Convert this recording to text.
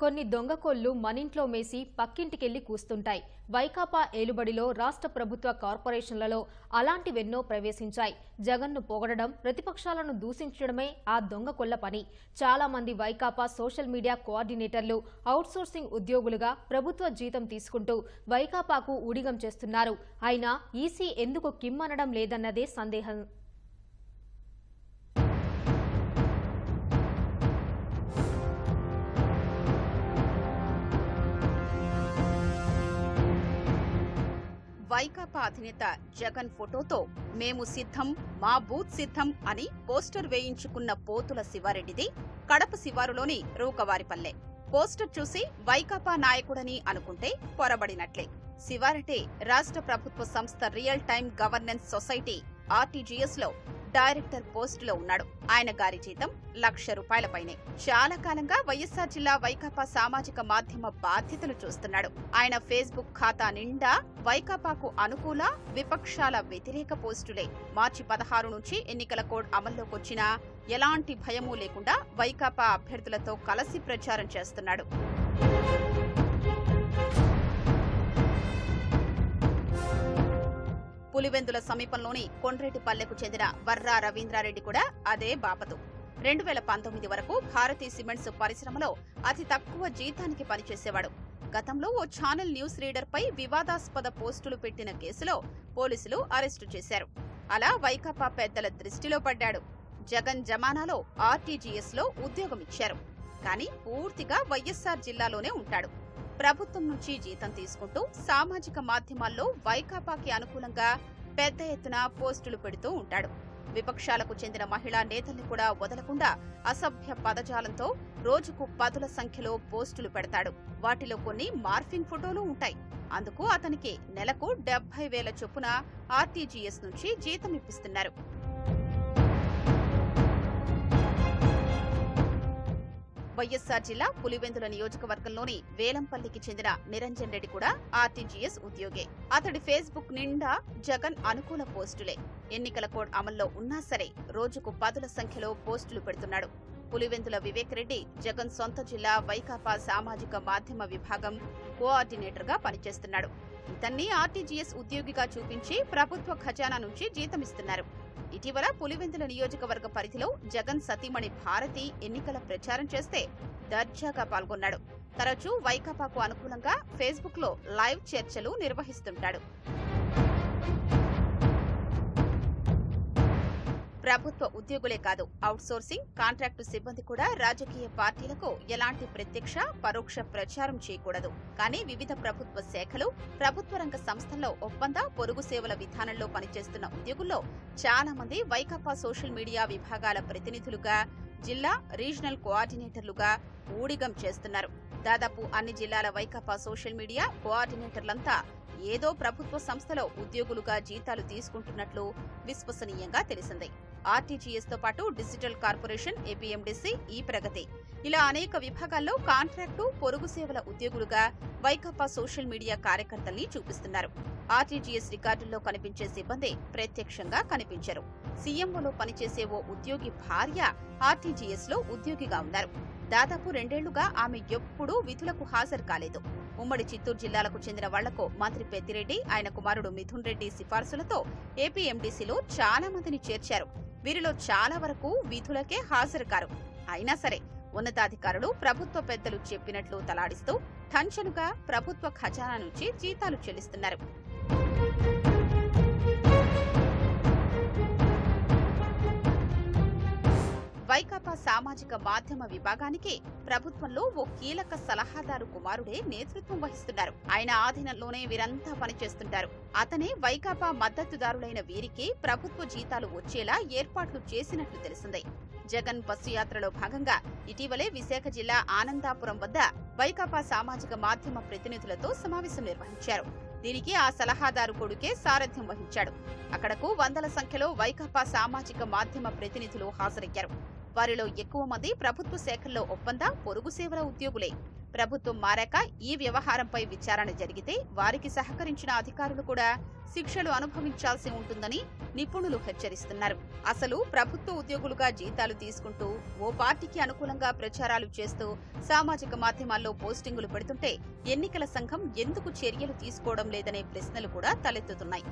కొన్ని దొంగకోళ్ళు మనింట్లో మేసి పక్కింటికెళ్ళి కూస్తుంటాయి. వైకాపా ఏలుబడిలో రాష్ట్ర ప్రభుత్వ కార్పొరేషన్లలో అలాంటివెన్నో ప్రవేశించాయి. జగన్ను పొగడడం ప్రతిపక్షాలను దూషించడమే ఆ దొంగకొల్ల పని. చాలా మంది వైకాపా సోషల్ మీడియా కోఆర్డినేటర్లు అవుట్సోర్సింగ్ ఉద్యోగులుగా ప్రభుత్వ జీతం తీసుకుంటూ వైకాపాకు ఉడిగం చేస్తున్నారు. అయినా ఈసీ ఎందుకు కిమ్మనడం లేదన్నదే సందేహం. వైకాపా అధినేత జగన్ ఫోటోతో మేము సిద్ధం మా బూత్ సిద్ధం అని పోస్టర్ వేయించుకున్న పోతుల శివారెడ్డిది కడప శివారులోని రూకవారిపల్లె. పోస్టర్ చూసి వైకాపా నాయకుడని అనుకుంటే పొరబడినట్లే. శివారెడ్డి రాష్ట్ర ప్రభుత్వ సంస్థ రియల్ టైం గవర్నెన్స్ సొసైటీ ఆర్టీజీఎస్లో డైరెక్టర్ పోస్టులో ఉన్నాడు. ఆయన గారి జీతం లక్ష రూపాయలపైనే. చాలా కాలంగా వైఎస్ఆర్ జిల్లా వైకాపా సామాజిక మాధ్యమ బాధ్యతలు చూస్తున్నాడు. ఆయన ఫేస్బుక్ ఖాతా నిండా వైకాపాకు అనుకూల విపక్షాల వ్యతిరేక పోస్టులే. మార్చి పదహారు నుంచి ఎన్నికల కోడ్ అమల్లోకొచ్చినా ఎలాంటి భయమూ లేకుండా వైకాపా అభ్యర్థులతో కలసి ప్రచారం చేస్తున్నాడు. పులివెందుల సమీపంలోని కొండ్రేటిపల్లెకు చెందిన వర్రా రవీంద్రారెడ్డి కూడా అదే బాపతు. రెండు వేల పంతొమ్మిది వరకు భారతీ సిమెంట్స్ పరిశ్రమలో అతి తక్కువ జీతానికి పనిచేసేవాడు. గతంలో ఓ ఛానల్ న్యూస్ రీడర్పై వివాదాస్పద పోస్టులు పెట్టిన కేసులో పోలీసులు అరెస్టు చేశారు. అలా వైకాపా పెద్దల దృష్టిలో పడ్డాడు. జగన్ జమానాలో ఆర్టీజీఎస్లో ఉద్యోగం ఇచ్చారు కానీ పూర్తిగా వైఎస్ఆర్ జిల్లాలోనే ఉంటాడు. ప్రభుత్వం నుంచి జీతం తీసుకుంటూ సామాజిక మాధ్యమాల్లో వైకాపాకి అనుకూలంగా పెద్ద ఎత్తున పోస్టులు పెడుతూ ఉంటాడు. విపక్షాలకు చెందిన మహిళా నేతల్ని కూడా వదలకుండా అసభ్య పదజాలంతో రోజుకు పదుల సంఖ్యలో పోస్టులు పెడతాడు. వాటిలో కొన్ని మార్ఫింగ్ ఫోటోలు ఉంటాయి. అందుకు అతనికి నెలకు డెబ్బై వేల చొప్పున ఆర్టీజీఎస్ నుంచి జీతం ఇప్పిస్తున్నారు. వైఎస్సార్ జిల్లా పులివెందుల నియోజకవర్గంలోని వేలంపల్లికి చెందిన నిరంజన్ రెడ్డి కూడా ఆర్టీజీఎస్ ఉద్యోగే. అతడి ఫేస్బుక్ నిండా జగన్ అనుకూల పోస్టులే. ఎన్నికల కోడ్ అమల్లో ఉన్నా సరే రోజుకు పదుల సంఖ్యలో పోస్టులు పెడుతున్నాడు. పులివెందుల వివేక్ రెడ్డి జగన్ సొంత జిల్లా వైకాపా సామాజిక మాధ్యమ విభాగం కోఆర్డినేటర్గా పనిచేస్తున్నాడు. ఇతన్ని ఆర్టీజీఎస్ ఉద్యోగిగా చూపించి ప్రభుత్వ ఖజానా నుంచి జీతమిస్తున్నారు. ఇటీవల పులివెందుల నియోజకవర్గ పరిధిలో జగన్ సతీమణి భారతి ఎన్నికల ప్రచారం చేస్తే దర్జాగా పాల్గొన్నాడు. తరచూ వైకాపాకు అనుకూలంగా ఫేస్బుక్లో లైవ్ చర్చలు నిర్వహిస్తుంటాడు. ప్రభుత్వ ఉద్యోగులే కాదు అవుట్సోర్సింగ్ కాంట్రాక్టు సిబ్బంది కూడా రాజకీయ పార్టీలకు ఎలాంటి ప్రత్యక్ష పరోక్ష ప్రచారం చేయకూడదు. కానీ వివిధ ప్రభుత్వ శాఖలు ప్రభుత్వ రంగ సంస్థల్లో ఒప్పంద పొరుగు సేవల విధానంలో పనిచేస్తున్న ఉద్యోగుల్లో చాలా మంది వైకాపా సోషల్ మీడియా విభాగాల ప్రతినిధులుగా జిల్లా రీజనల్ కోఆర్డినేటర్లుగా ఊడిగం చేస్తున్నారు. దాదాపు అన్ని జిల్లాల వైకాపా సోషల్ మీడియా కోఆర్డినేటర్లంతా ఏదో ప్రభుత్వ సంస్థలో ఉద్యోగులుగా జీతాలు తీసుకుంటున్నట్లు విశ్వసనీయంగా తెలిసింది. ఆర్టీజీఎస్తో పాటు డిజిటల్ కార్పొరేషన్ ఏపీఎండీసీ ఈ ప్రగతి. ఇలా అనేక విభాగాల్లో కాంట్రాక్టు పొరుగు సేవల ఉద్యోగులుగా వైకాపా సోషల్ మీడియా కార్యకర్తల్ని చూపిస్తున్నారు. ఆర్టీజీఎస్ రికార్డుల్లో కనిపించే సిబ్బంది ప్రత్యక్షంగా కనిపించరు. సీఎంఓలో పనిచేసే ఓ ఉద్యోగి భార్య ఆర్టీజీఎస్లో ఉద్యోగిగా ఉన్నారు. దాదాపు రెండేళ్ళుగా ఆమె ఎప్పుడూ విధులకు హాజరు కాలేదు. ఉమ్మడి చిత్తూరు జిల్లాలకు చెందిన వాళ్ళకు మంత్రి పెద్దిరెడ్డి ఆయన కుమారుడు మిథున్ రెడ్డి సిఫార్సులతో ఏపీఎండీసీలో చాలా మందిని చేర్చారు. వీరిలో చాలా వరకు విధులకే హాజరుకారు. అయినా సరే ఉన్నతాధికారులు ప్రభుత్వ పెద్దలు చెప్పినట్లు తలాడిస్తూ టంచనుగా ప్రభుత్వ ఖజానా నుంచి జీతాలు చెల్లిస్తున్నారు. సామాజిక మాధ్యమ విభాగానికి ప్రభుత్వంలో ఓ కీలక సలహాదారు కుమారుడే నేతృత్వం వహిస్తున్నారు. ఆయన ఆధీనంలోనే వీరంతా పనిచేస్తుంటారు. అతనే వైకాపా మద్దతుదారులైన వీరికి ప్రభుత్వ జీతాలు వచ్చేలా ఏర్పాట్లు చేసినట్లు తెలిసింది. జగన్ బస్సు యాత్రలో భాగంగా ఇటీవలే విశాఖ జిల్లా ఆనందాపురం వద్ద వైకాపా సామాజిక మాధ్యమ ప్రతినిధులతో సమావేశం నిర్వహించారు. దీనికి ఆ సలహాదారు కొడుకే సారథ్యం వహించాడు. అక్కడకు వందల సంఖ్యలో వైకాపా సామాజిక మాధ్యమ ప్రతినిధులు హాజరయ్యారు. వారిలో ఎక్కువ మంది ప్రభుత్వ శాఖల్లో ఒప్పంద పొరుగు సేవల ఉద్యోగులే. ప్రభుత్వం మారాక ఈ వ్యవహారంపై విచారణ జరిగితే వారికి సహకరించిన అధికారులు కూడా శిక్షలు అనుభవించాల్సి ఉంటుందని నిపుణులు హెచ్చరిస్తున్నారు. అసలు ప్రభుత్వ ఉద్యోగులుగా జీతాలు తీసుకుంటూ ఓ పార్టీకి అనుకూలంగా ప్రచారాలు చేస్తూ సామాజిక మాధ్యమాల్లో పోస్టింగులు పెడుతుంటే ఎన్నికల సంఘం ఎందుకు చర్యలు తీసుకోవడం లేదనే ప్రశ్నలు కూడా తలెత్తుతున్నాయి.